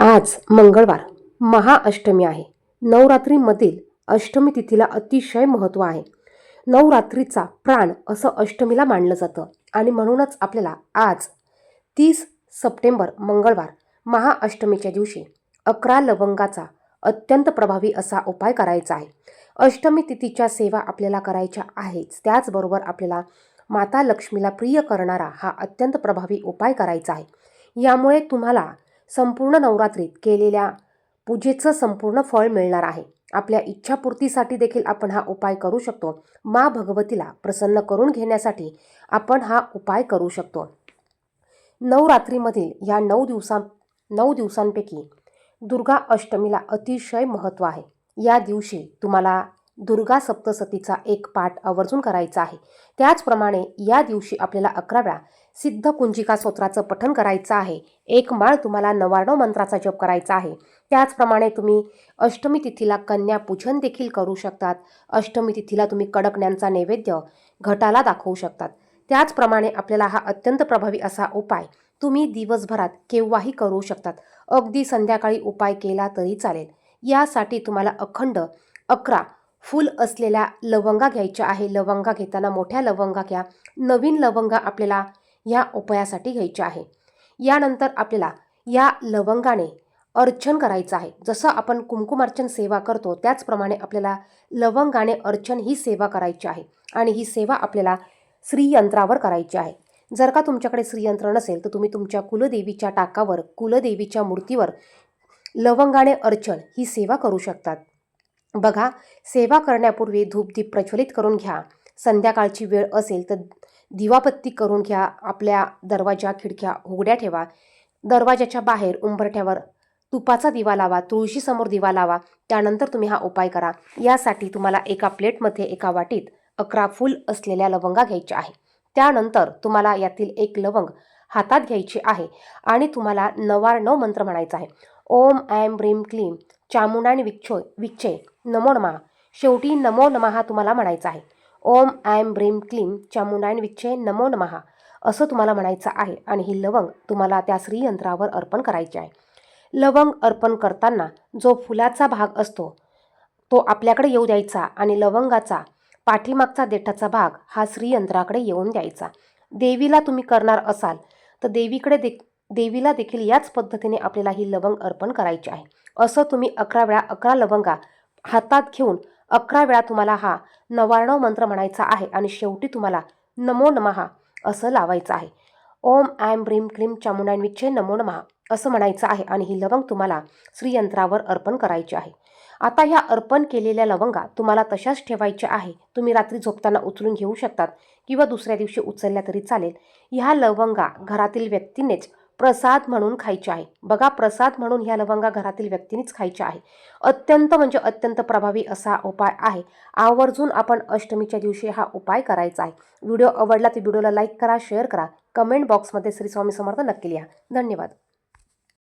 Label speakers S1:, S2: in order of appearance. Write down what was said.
S1: आज मंगळवार महाअष्टमी आहे. नवरात्रीमधील अष्टमी तिथीला अतिशय महत्त्व आहे. नवरात्रीचा प्राण असं अष्टमीला मानलं जातं आणि म्हणूनच आपल्याला आज तीस सप्टेंबर मंगळवार महाअष्टमीच्या दिवशी अकरा लवंगाचा अत्यंत प्रभावी असा उपाय करायचा आहे. अष्टमी तिथीच्या सेवा आपल्याला करायच्या आहेच. त्याचबरोबर आपल्याला माता लक्ष्मीला प्रिय करणारा हा अत्यंत प्रभावी उपाय करायचा आहे. यामुळे तुम्हाला संपूर्ण नवरात्रीत केलेल्या पूजेचं संपूर्ण फळ मिळणार आहे. आपल्या इच्छापूर्तीसाठी देखील आपण हा उपाय करू शकतो. मा भगवतीला प्रसन्न करून घेण्यासाठी आपण हा उपाय करू शकतो. नवरात्रीमधील या नऊ दिवसां नऊ दिवसांपैकी दुर्गा अष्टमीला अतिशय महत्त्व आहे. या दिवशी तुम्हाला दुर्गा सप्तसतीचा एक पाठ आवर्जून करायचा आहे. त्याचप्रमाणे या दिवशी आपल्याला अकरा वेळा सिद्ध कुंजिका स्तोत्राचं पठण करायचं आहे. एक माळ तुम्हाला नवार्णव मंत्राचा जप करायचा आहे. त्याचप्रमाणे तुम्ही अष्टमी तिथीला कन्या पूजन देखील करू शकतात. अष्टमी तिथीला तुम्ही कडकण्यांचा नैवेद्य घटाला दाखवू शकतात. त्याचप्रमाणे आपल्याला हा अत्यंत प्रभावी असा उपाय तुम्ही दिवसभरात केव्हाही करू शकतात. अगदी संध्याकाळी उपाय केला तरी चालेल. यासाठी तुम्हाला अखंड अकरा फुल असलेल्या लवंगा घ्यायच्या आहे. लवंगा घेताना मोठ्या लवंगा घ्या. नवीन लवंगा आपल्याला या उपायासाठी घ्यायच्या आहे. यानंतर आपल्याला या लवंगाने अर्चन करायचं आहे. जसं आपण कुमकुमार्चन सेवा करतो त्याचप्रमाणे आपल्याला लवंगाने अर्चन ही सेवा करायची आहे आणि ही सेवा आपल्याला श्रीयंत्रावर करायची आहे. जर का तुमच्याकडे श्रीयंत्र नसेल तर तुम्ही तुमच्या कुलदेवीच्या टाकावर कुलदेवीच्या मूर्तीवर लवंगाने अर्चन ही सेवा करू शकतात. बघा सेवा करण्यापूर्वी धूपदीप प्रज्वलित करून घ्या. संध्याकाळची वेळ असेल तर दिवाबत्ती करून घ्या आपल्या दरवाजा खिडक्या उघड्या ठेवा. दरवाजाच्या बाहेर उंबरठ्यावर तुपाचा दिवा लावा तुळशीसमोर दिवा लावा त्यानंतर तुम्ही हा उपाय करा. यासाठी तुम्हाला एका प्लेटमध्ये एका वाटीत अकरा फूल असलेल्या लवंगा घ्यायच्या आहे. त्यानंतर तुम्हाला यातील एक लवंग हातात घ्यायची आहे आणि तुम्हाला नवार्णव मंत्र म्हणायचा आहे. ओम ऐम ब्रीम क्लीम चामुंडाणी विच्छो विच्छे नमो नमः. शेवटी नमो नमः तुम्हाला म्हणायचा आहे. ओम ॲम ब्रीम क्लीम चामुंडायन विच्छे नमो नमहा असं तुम्हाला म्हणायचं आहे आणि ही लवंग तुम्हाला त्या श्रीयंत्रावर अर्पण करायची आहे. लवंग अर्पण करताना जो फुलाचा भाग असतो तो आपल्याकडे येऊ द्यायचा आणि लवंगाचा पाठीमागचा देठाचा भाग हा श्रीयंत्राकडे येऊन द्यायचा. देवीला तुम्ही करणार असाल तर देवीकडे दे देवीला देखील याच पद्धतीने आपल्याला ही लवंग अर्पण करायची आहे. असं तुम्ही अकरा वेळा अकरा लवंगा हातात घेऊन अकरा वेळा तुम्हाला हा नवार्णव मंत्र म्हणायचा आहे आणि शेवटी तुम्हाला नमो नमहा असं लावायचं आहे. ओम ॲम ब्रीम क्लीम चामुंडांविच्छे नमो नमहा असं म्हणायचं आहे आणि ही लवंग तुम्हाला श्रीयंत्रावर अर्पण करायची आहे. आता ह्या अर्पण केलेल्या लवंगा तुम्हाला तशाच ठेवायच्या आहे. तुम्ही रात्री झोपताना उचलून घेऊ शकतात किंवा दुसऱ्या दिवशी उचलल्या तरी चालेल. ह्या लवंगा घरातील व्यक्तीनेच प्रसाद म्हणून खायचे आहे. बघा प्रसाद म्हणून ह्या लवंगा घरातील व्यक्तीनेच खायच्या आहे. अत्यंत म्हणजे अत्यंत प्रभावी असा उपाय आहे. आवर्जून आपण अष्टमीच्या दिवशी हा उपाय करायचा आहे. व्हिडिओ आवडला तर व्हिडिओला लाईक करा शेअर करा. कमेंट बॉक्समध्ये श्री स्वामी समर्थ नक्की लिहा. धन्यवाद.